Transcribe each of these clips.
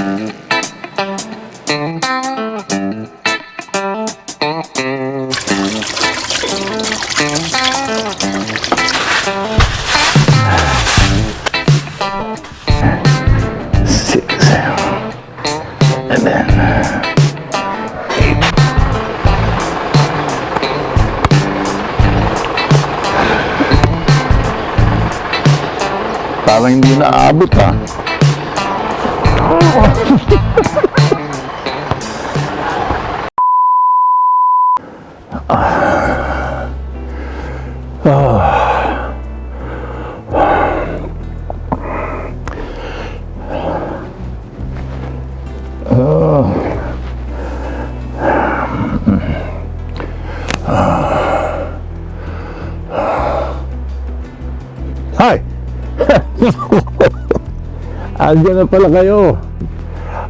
Six. Hi! Andiyan na pala kayo.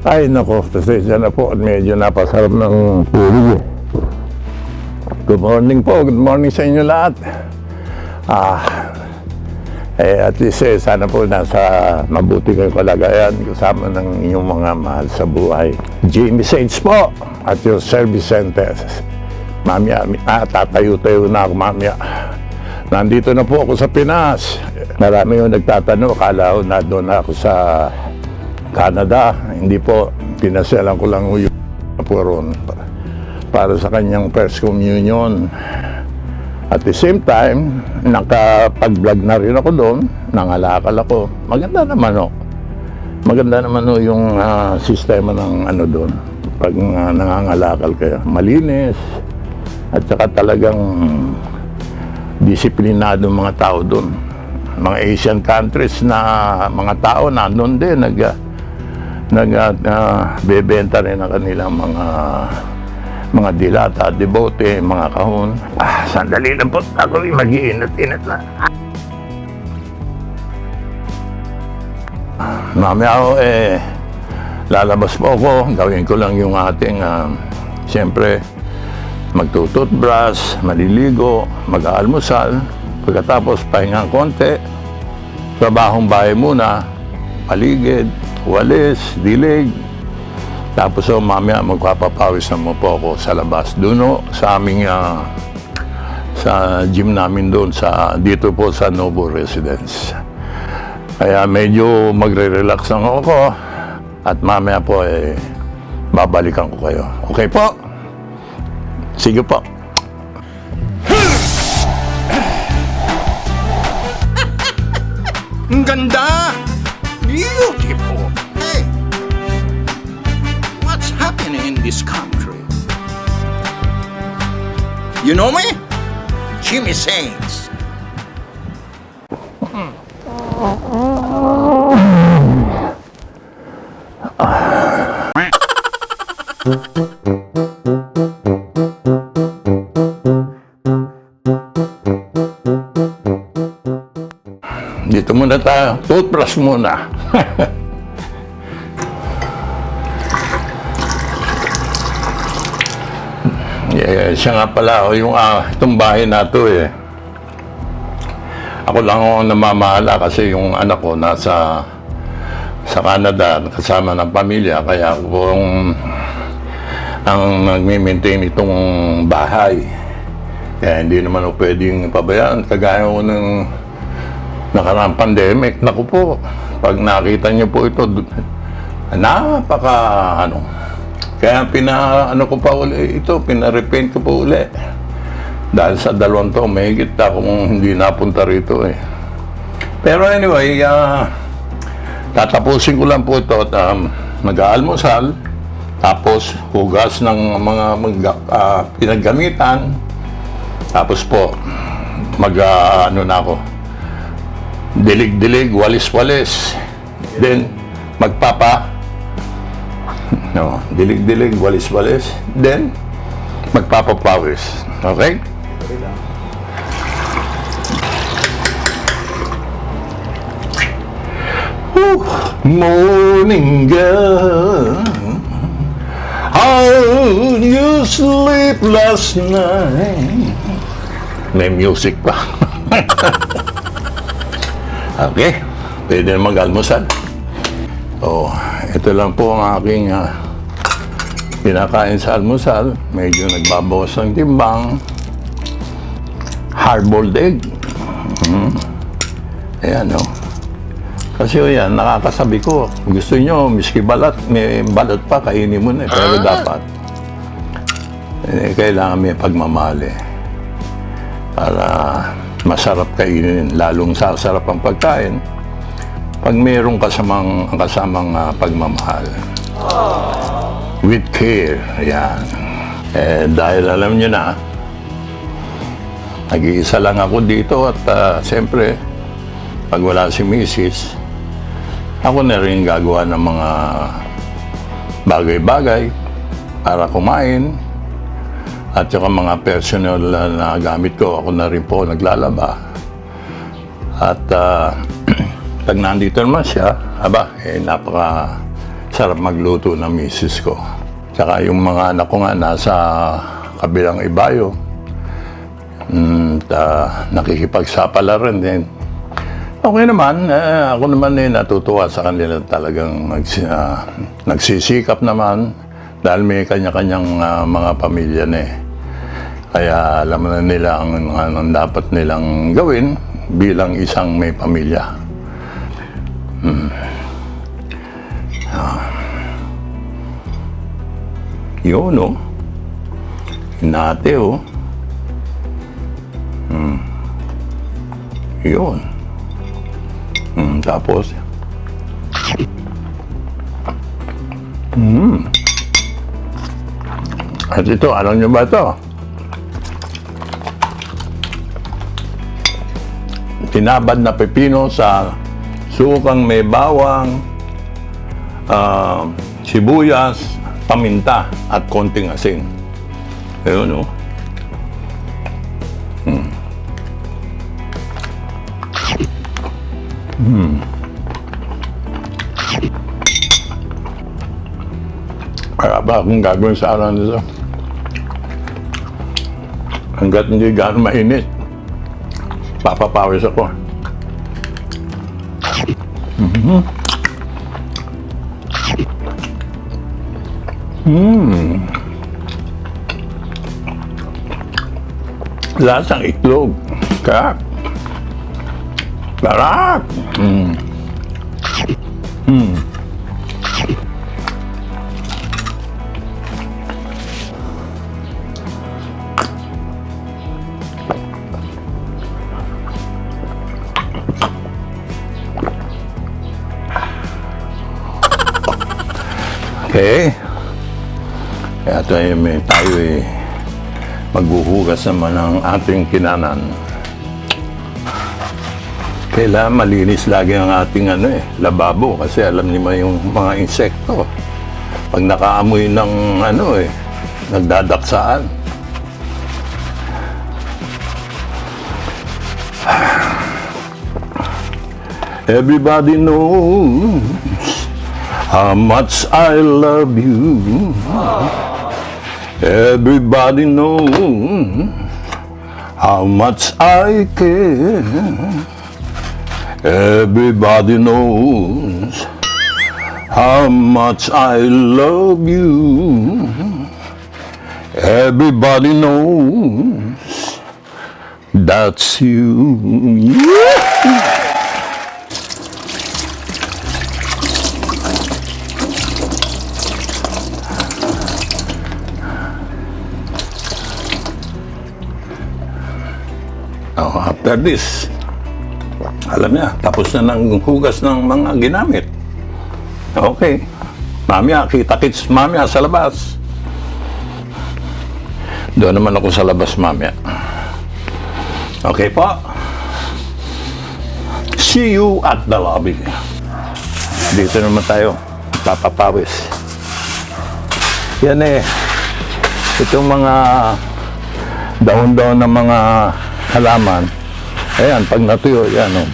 Ay, nako, pasensya na po at medyo napasarap ng tubig eh. Good morning po, good morning sa inyo lahat. Ah, eh, at least eh, sana po nasa mabuti kayong kalagayan kasama ng inyong mga mahal sa buhay. Jimmy Saints po at your service centers. Mamaya, ah, tatayo-tayo na ako mamaya. Nandito na po ako sa Pinas. Marami yung nagtatanong, akala ko na doon ako sa Canada. Hindi po, pinasyalan ko lang yung po para, para sa kanyang first communion. At the same time, nakapag-vlog na rin ako doon, nangalakal ako. Maganda naman o. Maganda naman o yung ah, sistema ng ano doon. Pag ah, nangangalakal kayo, malinis. At saka talagang disiplinado mga tao doon. Mga Asian countries na mga tao nandun din nag nag ah, bebenta rin ng kanilang mga mga dilata, debote, mga kahon. Ah, sandali lang po. Ako ay mag-iinat-inat na. Mamaya ako eh, lalabas po ako. Gawin ko lang yung ating, ah, siyempre, magtututbrush, maliligo, mag-aalmusal, pagkatapos pahinga konti, trabahong bahay muna, paligid, walis, dilig, tapos oh, mamaya magpapapawis naman po ako sa labas. Doon oh, sa aming ah, sa gym namin doon sa dito po sa Novo Residence. Kaya medyo magre-relax lang ako at mamaya po eh babalikan ko kayo. Okay po? Sige po. Ang ganda! Happening in this country? You know me? Jimmy Saints. Dito muna tayo. Toothbrush muna. yeah, siya nga pala, oh, yung ah, itong bahay na to eh. Ako lang ang namamahala kasi yung anak ko nasa sa Canada kasama ng pamilya kaya ako po ang nagme-maintain itong bahay. Kaya hindi naman ako pwedeng pabayaan. Kagaya ko ng nakaraang pandemic. Naku po, pag nakita niyo po ito, napaka ano. Kaya pina ano ko pa uli ito, pina-repaint ko po uli. Dahil sa dalawang to, may higit akong hindi napunta rito eh. Pero anyway, ah, tatapusin ko lang po ito at um, mag-aalmusal, tapos hugas ng mga mag- ah, pinaggamitan, tapos po, mag ah, ano na ako, dilig-dilig, walis-walis. Then, magpapa, no, dilig-dilig, walis-walis. Then, magpapapawis. Okay? Whew. Morning girl How you sleep last night May music pa Okay, pwede na mag-almusal. Oh, ito lang po ang aking ah, pinakain sa almusal. Medyo nagbabawas ng timbang. Hard-boiled egg. Mm. Ayan, oh. Kasi o yan, nakakasabi ko, gusto nyo, miski balat, may balot pa, kainin mo na. eh. Pero dapat, eh, kailangan may pagmamahal eh. Para masarap kainin, lalong sasarap ang pagkain pag mayroong kasamang, kasamang ah, pagmamahal. With care, ayan. Eh, dahil alam nyo na, nag-iisa lang ako dito at ah, siyempre, pag wala si Mrs., ako na rin gagawa ng mga bagay-bagay para kumain at saka mga personal na gamit ko, ako na rin po naglalaba. At ah, pag nandito naman siya, aba, eh, napaka sarap magluto ng misis ko. Tsaka yung mga anak ko nga nasa kabilang ibayo, mm, ta, nakikipagsapalaran din. Okay naman, eh, ako naman eh natutuwa sa kanila talagang nagsi, ah, nagsisikap naman dahil may kanya-kanyang ah, mga pamilya na eh. Kaya alam na nila ang, ang dapat nilang gawin bilang isang may pamilya. Hmm. Ah. Yun, oh. Hinate, oh. Hmm. Yun. Mm, tapos, mm. At ito, alam nyo ba ito? Tinabad na pepino sa sukang may bawang, ah, sibuyas, paminta, at konting asin. Ayun, oh. Kaya ba akong gagawin sa araw nito? Hanggat hindi gano'ng mainit, papapawis ako. Mhm. Mm. Lasang itlog. Kak. Sarap. Mm. Mm. Okay. Kaya tayo, may, tayo eh, maghuhugas naman ng ating kinanan. Kailangan malinis lagi ang ating ano eh, lababo kasi alam niyo yung mga insekto. Pag nakaamoy ng ano eh, nagdadaksaan. Everybody knows how much I love you. Everybody knows how much I care. Everybody knows how much I love you. Everybody knows that's you. Oh, after this, alam niya, tapos na ng hugas ng mga ginamit. Okay. Mamaya, kita-kits mamaya sa labas. Doon naman ako sa labas mamaya. Okay po. See you at the lobby. Dito naman tayo. Papapawis. Yan eh. Itong mga daon-daon ng mga halaman. Ayan, pag natuyo, yan oh,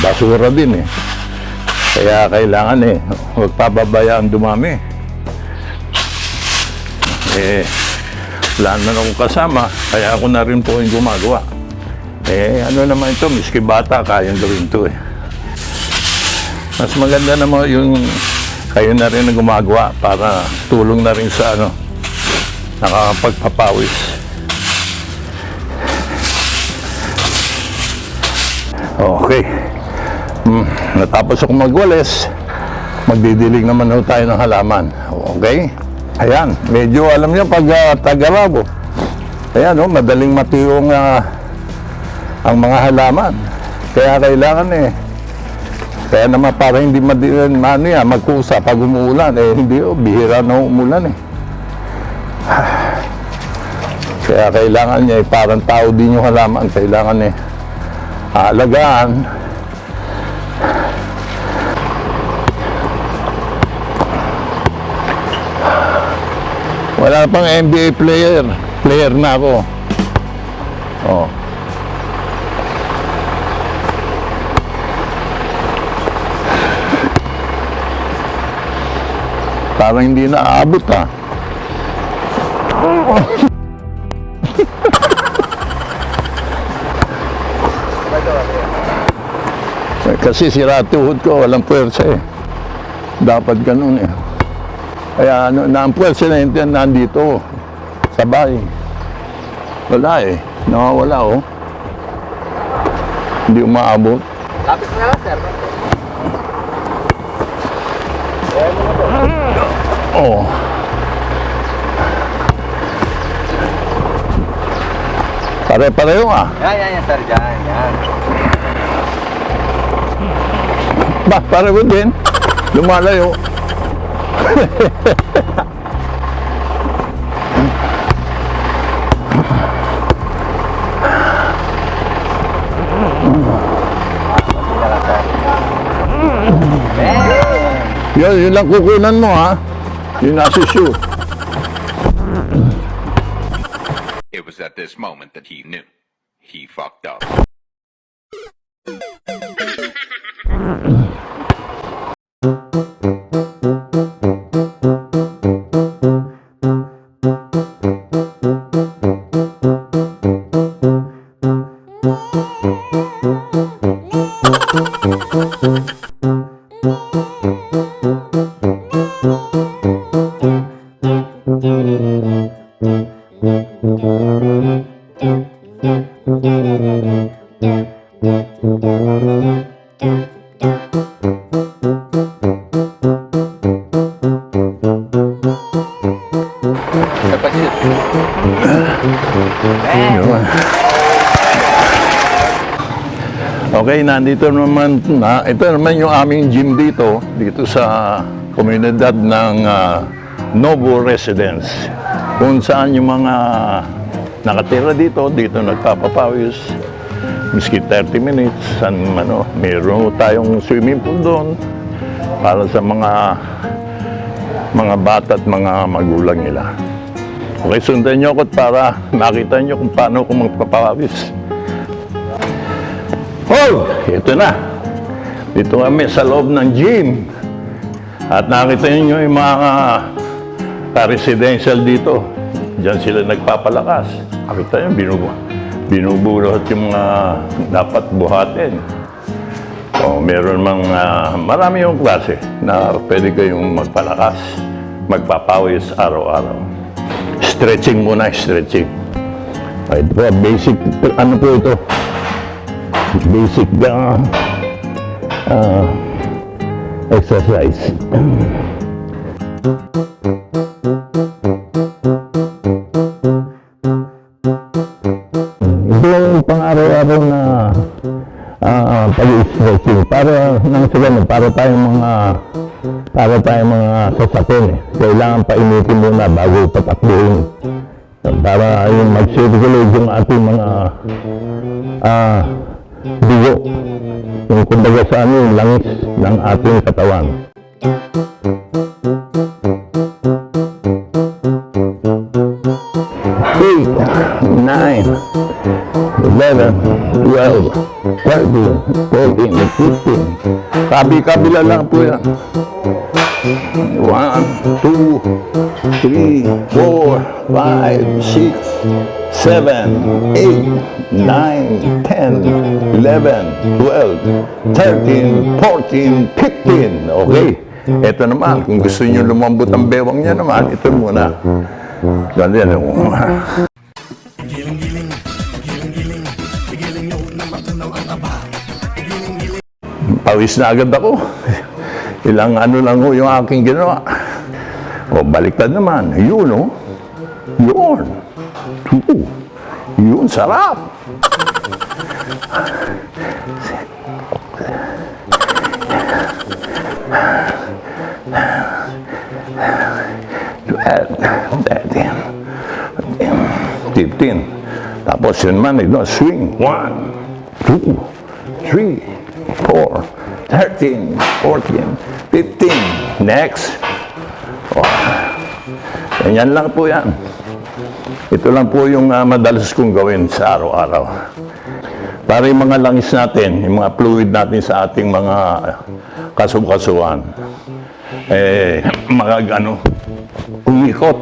basura din eh. Kaya kailangan eh, huwag pababayaan dumami. Eh, wala na akong kasama, kaya ako na rin po yung gumagawa. Eh, ano naman ito, miski bata, kayang gawin to eh. Mas maganda naman yung kayo na rin ang gumagawa para tulong na rin sa ano, nakakapagpapawis. Okay. Hmm, natapos ako magwalis, magdidilig naman ho tayo ng halaman. Okay? Ayan, medyo alam niyo pag uh, tagarabo, ayan oh, madaling matiyong ah, ang mga halaman. Kaya kailangan eh, kaya naman para hindi madiin, ano yan, magkusa pag umuulan, eh hindi oh, bihira na umulan eh. Kaya kailangan niya eh, parang tao din yung halaman, kailangan eh, aalagaan. Wala pang NBA player. Player na ako. Oh. Parang hindi na aabot ah. Kasi sira tuhod ko, walang puwersa eh. Dapat ganun eh. Kaya ano, na ang puwersa na yun, nandito, sabay. Wala eh, nawawala oh. Hindi umaabot. Lapit na lang, sir. Oo. Pare-pareho ah. Yan, yan, yan, sir. Yan, yan. Ba, pareho din. Lumalayo. Yun, yun lang kukunan mo ha. Yun nasa shoe. It was at this moment that he knew. He fucked up. Okay, nandito naman na, ito naman yung aming gym dito, dito sa komunidad ng ah, Novo Residence. Kung saan yung mga nakatira dito, dito nagpapapawis, miski 30 minutes, san, ano, mayroon tayong swimming pool doon para sa mga mga bata at mga magulang nila. Okay, sundan niyo ako para makita niyo kung paano ako magpapawis. Oh, ito na. Dito kami sa loob ng gym. At nakita niyo yung mga ka-residential dito. Diyan sila nagpapalakas. Nakita niyo, binubu binubuhat yung mga dapat buhatin. O, meron mga, marami yung klase na pwede kayong magpalakas, magpapawis araw-araw. Stretching muna, stretching. Ito po, basic, ano po ito? Basic na ah, exercise. Ito yung pang-araw-araw na ah pag-stretching para nang sa ganun, para tayong mga para tayong mga sasapin eh. Kailangan painitin muna bago patakbuhin. Para yung mag-circulate yung ating mga ah dugo. Yung kumbaga sa yung langis ng ating katawan. Eight, nine, 11, 12, 13, 14, 15. Kabi-kabila lang po yan. 1, 2, 3, 4, 5, 6, 7, 8, 9, 10, 11, 12, 13, 14, 15. Okay. Ito naman, kung gusto niyo lumambot ang bewang niya naman, ito muna. Ganyan. oh. Pawis na agad ako. Ilang ano lang ho yung aking ginawa. O, baliktad naman. Yun, oh. Yun. Oo. Yun, sarap. Fifteen. Tapos yun man, ito, swing. One, two, three, four, thirteen, fourteen, fifteen. Next. Oh. Ganyan lang po yan. Ito lang po yung ah, madalas kong gawin sa araw-araw. Para yung mga langis natin, yung mga fluid natin sa ating mga kasukasuan, eh, mga ano, umikot.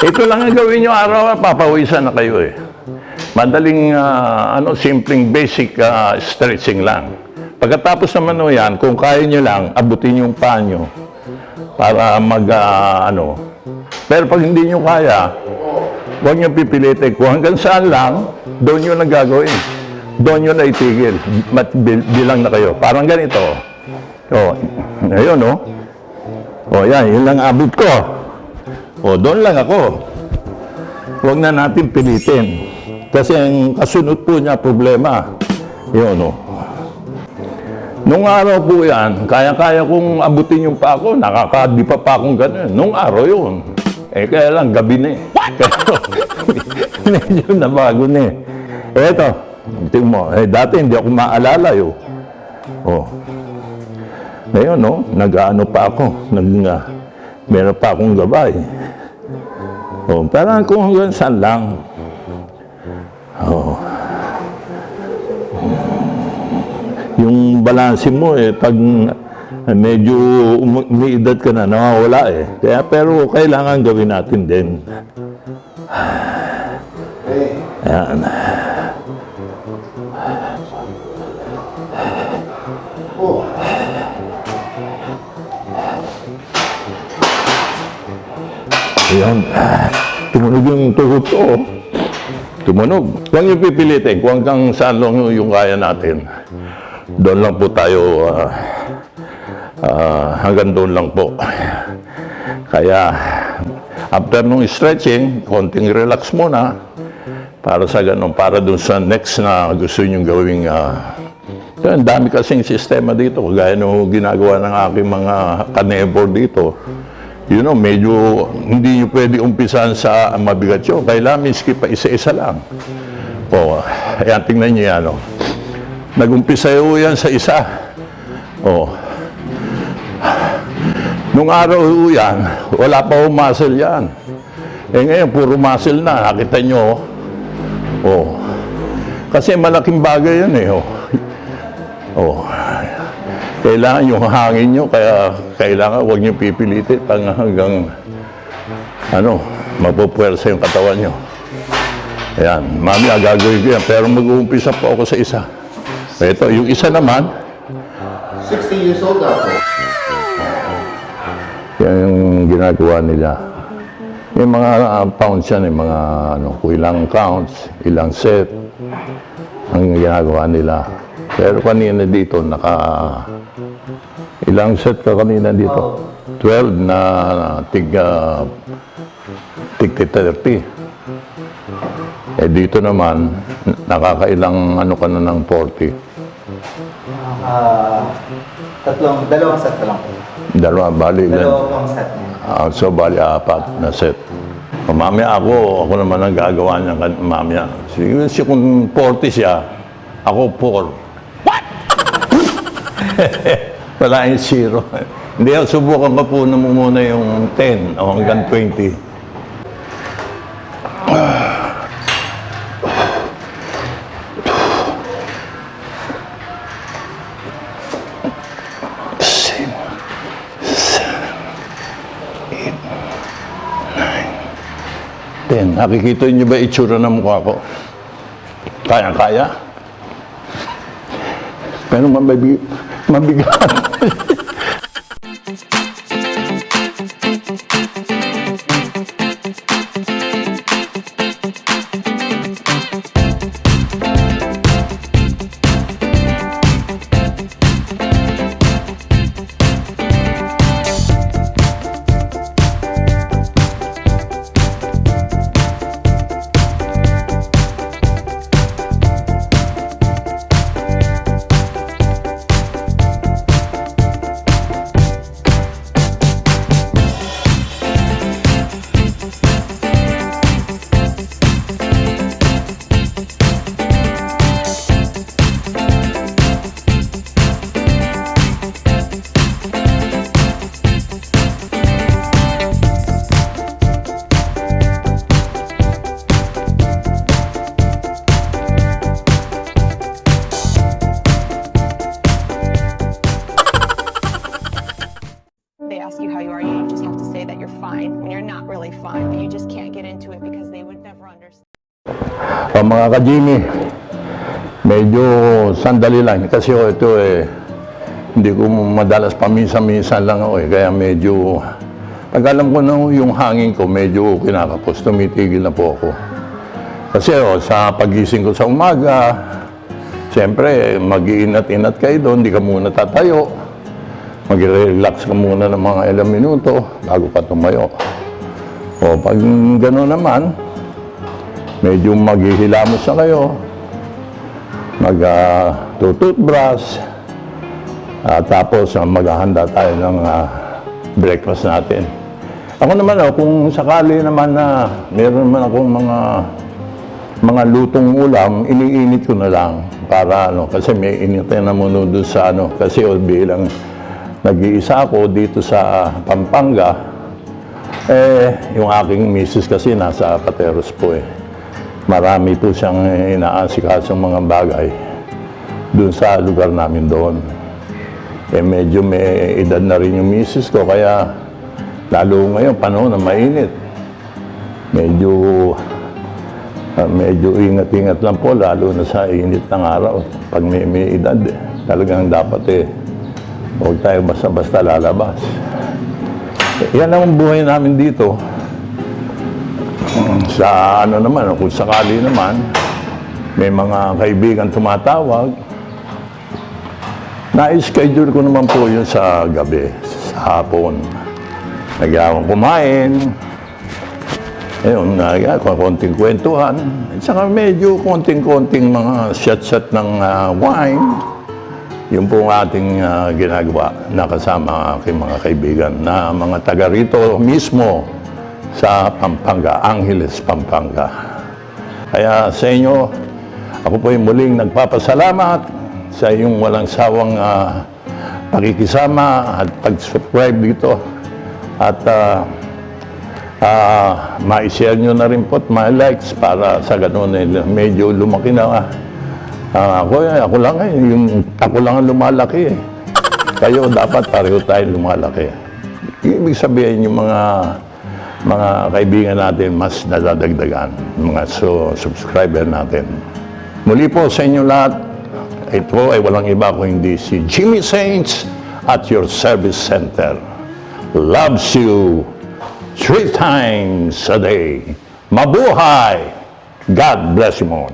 Ito lang ang gawin nyo araw, papawisan na kayo eh. Madaling, ah, ano, simpleng basic ah, stretching lang. Pagkatapos naman o yan, kung kaya nyo lang, abutin yung paa nyo para mag, ah, ano. Pero pag hindi nyo kaya, huwag nyo pipilitin. Kung hanggang saan lang, doon nyo lang gagawin. Doon nyo na itigil. Mat, bil- bilang na kayo. Parang ganito. O, ayun o. O yan, yun lang abot ko. O, doon lang ako. Huwag na natin pilitin. Kasi ang kasunod po niya problema. Yun o. Nung araw po yan, kaya-kaya kong abutin yung pa ako, nakakadi pa pa akong ganun. Nung araw yun. Eh, kaya lang, gabi na eh. Pero, medyo nabago na eh. Eto, tingnan mo, eh, dati hindi ako maalala yun. Oh. Ngayon, no, nag-ano pa ako, nag, uh, meron pa akong gabay. Oh, parang kung hanggang saan lang. Oh. Yung balanse mo eh, pag medyo um- may edad ka na, nawawala eh. Kaya, pero kailangan gawin natin din. Ayan. Ayan. Tumunog yung tuhod ko. oh. Tumunog. Huwag niyo pipilitin. Kung hanggang saan lang yung kaya natin. Doon lang po tayo, ah, ah, hanggang doon lang po. Kaya, after nung stretching, konting relax muna para sa ganun, para dun sa next na gusto nyo gawing ah, yan, dami kasing sistema dito, gaya nung ginagawa ng aking mga kanebor dito. You know, medyo hindi nyo pwede umpisan sa mabigat yun. Kailangan miski pa isa-isa lang. O, ayan, tingnan nyo yan. Oh. Nag-umpisa ho yan sa isa. O. Nung araw ho yan, wala pa ho muscle yan. Eh ngayon, puro muscle na. Nakita nyo. Oh. Kasi malaking bagay yan eh. Oh. Oh. Kailangan yung hangin nyo, kaya kailangan huwag nyo pipilitin pang hanggang ano, mapupwersa yung katawan nyo. Ayan, mami, gagawin ko yan. Pero mag-uumpisa po ako sa isa. Ito, yung isa naman, 60 years old now. yan yung ginagawa nila. May mga uh, pounds yan, yung mga ano, kung ilang counts, ilang set, ang ginagawa nila. Pero kanina dito, naka, ilang set ka kanina dito? 12 na tig, uh, tig 30. Eh dito naman, nakakailang ano ka na ng 40. Ah, tatlong, dalawang set na lang po. Dalawa, bali? Dalawang set na. Ah, so, bali apat na set. O, mamaya ako, ako naman ang gagawa niya kan- mamaya. Siguro si kung 40 siya, ako 4. What? Wala yung zero. Hindi, subukan pa po na muna yung 10 o hanggang 20. Seven, Nakikita niyo ba itsura ng mukha ko? Kaya-kaya. Pero mabig mabigat. O mga ka-Jimmy, medyo sandali lang. Kasi oh, ito eh, hindi ko madalas pamisa-misa lang ako eh. Kaya medyo, pag alam ko na yung hangin ko, medyo kinakapos, tumitigil na po ako. Kasi oh, sa pagising ko sa umaga, siyempre, mag-iinat-inat kayo doon, hindi ka muna tatayo. Mag-relax ka muna ng mga ilang minuto bago ka tumayo. O pag gano'n naman, medyo maghihilamos na kayo, mag-tututbrush, at tapos uh, maghahanda tayo ng ah, breakfast natin. Ako naman, oh, kung sakali naman na meron naman akong mga mga lutong ulam, iniinit ko na lang para ano, kasi may initin na muna doon sa ano, kasi oh, bilang nag-iisa ako dito sa Pampanga, eh, yung aking misis kasi nasa Pateros po eh. Marami po siyang inaasikasong mga bagay doon sa lugar namin doon. Eh, medyo may edad na rin yung misis ko, kaya lalo ngayon, panahon na mainit. Medyo, ah, medyo ingat-ingat lang po, lalo na sa init ng araw. Pag may, may edad, eh, talagang dapat eh, huwag tayo basta-basta lalabas. Yan ang buhay namin dito. Sa ano naman, kung sakali naman, may mga kaibigan tumatawag, na-schedule ko naman po yun sa gabi, sa hapon. Nagyawang kumain, Ayun, uh, konting kwentuhan. At saka medyo konting-konting mga shot-shot ng ah, wine. Yun po ang ating ah, ginagawa na aking mga kaibigan na mga taga rito mismo sa Pampanga, Angeles, Pampanga. Kaya sa inyo, ako po ay muling nagpapasalamat sa iyong walang sawang ah, pakikisama at pag-subscribe dito. At ah, ah, ma-share nyo na rin po at ma-likes para sa ganun eh, medyo lumaki na Ah, ako, ako lang eh, yung, ako lang ang lumalaki eh. Kayo dapat pareho tayo lumalaki. Ibig sabihin yung mga mga kaibigan natin mas nadadagdagan, mga so, subscriber natin. Muli po sa inyo lahat, ito ay walang iba kung hindi si Jimmy Saints at your service center. Loves you three times a day. Mabuhay! God bless you all.